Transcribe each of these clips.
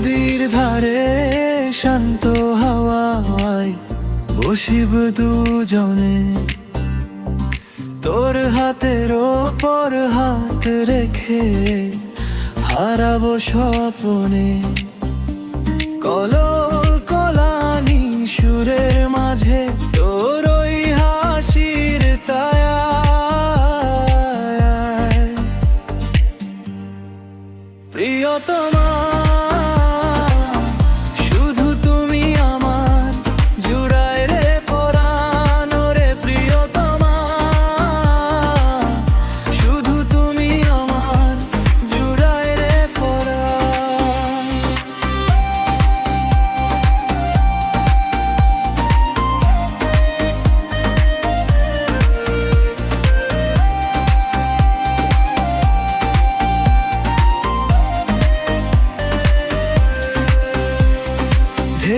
নদীর ধারে শান্ত হাওয়ায় বসিব দুজনে। তোর হাতের ওপর হাত রেখে হারাবো স্বপনে। কল কলানি সুরের মাঝে তোর ওই হাসির তায়া প্রিয়তমা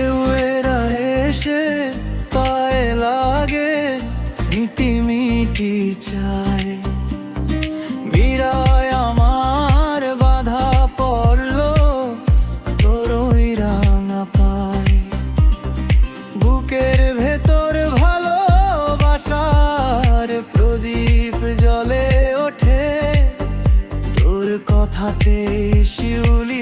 ঢেউয়েরা এসে মিটি মিটি চায়। আমার বাধা পড়ল তোর ওই রাঙা পায়। বুকের ভেতর ভালোবাসার প্রদীপ জ্বলে ওঠে, তোর কথাতে শিউলি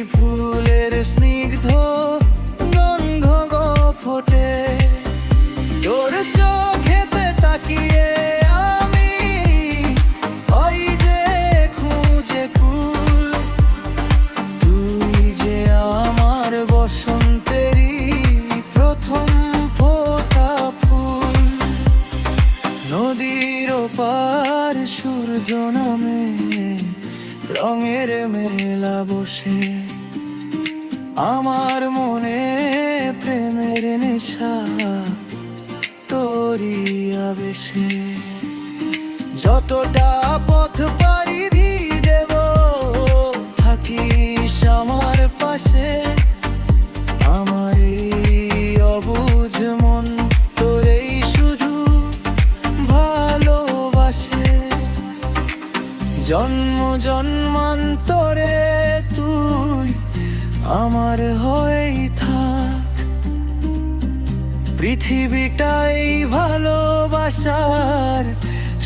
সূর্য নামে রঙের মেলা বসে। আমার মনে প্রেমের নেশা তোরই আবেশে। যতটা পথ পারি দেব, থাকিস আমার পাশে। জন্ম জন্মান্তরে তুই আমার হয়েই থাক। পৃথিবীটাই ভালোবাসার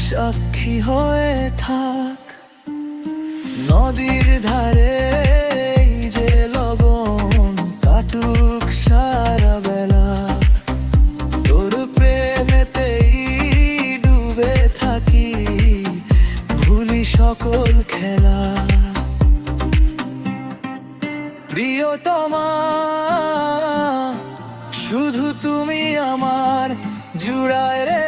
সাক্ষী হয়ে থাক। নদীর ধারে যে লগন কাটুক সারা বেলা। তোর প্রেমেতেই ডুবে থাকি সকল খেলা। প্রিয়তমা শুধু তুমি আমার জুড়ায় রে